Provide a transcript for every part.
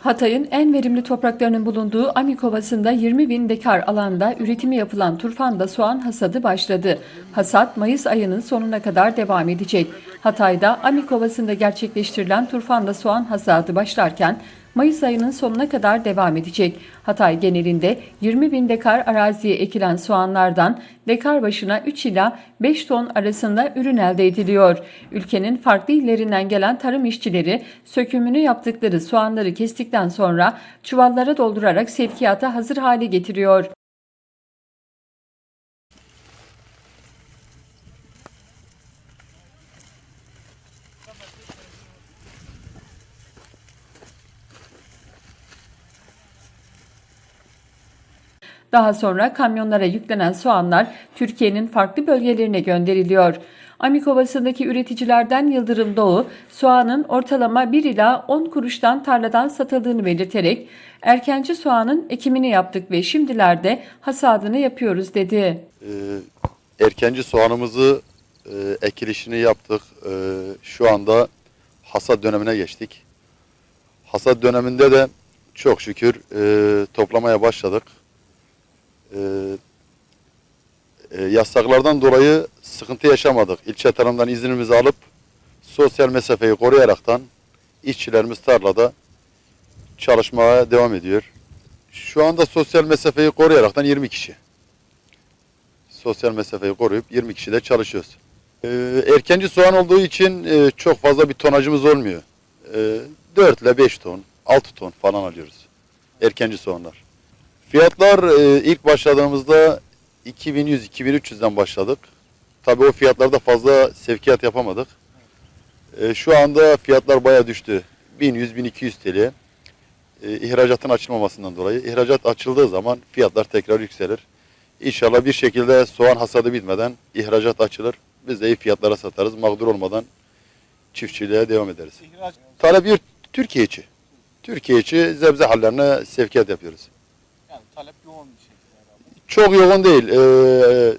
Hatay'ın en verimli topraklarının bulunduğu Amik Ovası'nda 20 bin dekar alanda üretimi yapılan turfanda soğan hasadı başladı. Hasat Mayıs ayının sonuna kadar devam edecek. Hatay'da Amik Ovası'nda gerçekleştirilen turfanda soğan hasadı başlarken Mayıs ayının sonuna kadar devam edecek. Hatay genelinde 20 bin dekar araziye ekilen soğanlardan dekar başına 3 ila 5 ton arasında ürün elde ediliyor. Ülkenin farklı illerinden gelen tarım işçileri sökümünü yaptıkları soğanları kestikten sonra çuvallara doldurarak sevkiyata hazır hale getiriyor. Daha sonra kamyonlara yüklenen soğanlar Türkiye'nin farklı bölgelerine gönderiliyor. Amik üreticilerden Yıldırım Doğu, soğanın ortalama 1 ila 10 kuruştan tarladan satıldığını belirterek, erkenci soğanın ekimini yaptık ve şimdilerde hasadını yapıyoruz dedi. Ee, erkenci soğanımızı e, ekilişini yaptık. Ee, şu anda hasat dönemine geçtik. Hasat döneminde de çok şükür e, toplamaya başladık. Ee, e, yasaklardan dolayı sıkıntı yaşamadık. İlçe tarımdan iznimizi alıp sosyal mesafeyi koruyaraktan işçilerimiz tarlada çalışmaya devam ediyor. Şu anda sosyal mesafeyi koruyaraktan 20 kişi sosyal mesafeyi koruyup 20 kişi de çalışıyoruz. Ee, erkenci soğan olduğu için e, çok fazla bir tonajımız olmuyor. Ee, 4 ile 5 ton, 6 ton falan alıyoruz. Erkenci soğanlar. Fiyatlar e, ilk başladığımızda 2100-2300'den başladık. Tabii o fiyatlarda fazla sevkiyat yapamadık. E, şu anda fiyatlar baya düştü. 1100-1200 TL. E, ihracatın açılmamasından dolayı. ihracat açıldığı zaman fiyatlar tekrar yükselir. İnşallah bir şekilde soğan hasadı bitmeden ihracat açılır. Biz de iyi fiyatlara satarız. Mağdur olmadan çiftçiliğe devam ederiz. Talep bir Türkiye içi. Türkiye içi zebze hallerine sevkiyat yapıyoruz. Talep yoğun bir şekilde. Çok yoğun değil. Ee,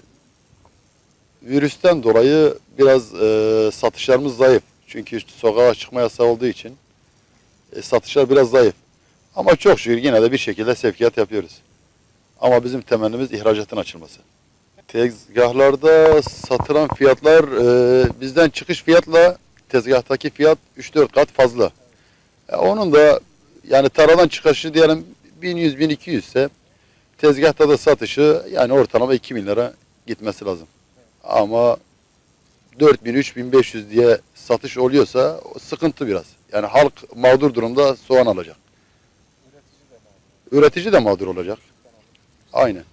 virüsten dolayı biraz e, satışlarımız zayıf. Çünkü sokağa çıkma yasağı olduğu için e, satışlar biraz zayıf. Ama çok şükür yine de bir şekilde sevkiyat yapıyoruz. Ama bizim temennimiz ihracatın açılması. Tezgahlarda satılan fiyatlar e, bizden çıkış fiyatla tezgahtaki fiyat 3-4 kat fazla. E, onun da yani taradan çıkışı diyelim 1100-1200 ise tezgahta da satışı yani ortalama 2000 lira gitmesi lazım. Ama 4000-3500 diye satış oluyorsa sıkıntı biraz. Yani halk mağdur durumda soğan alacak. Üretici de var. Üretici de mağdur olacak. Aynen.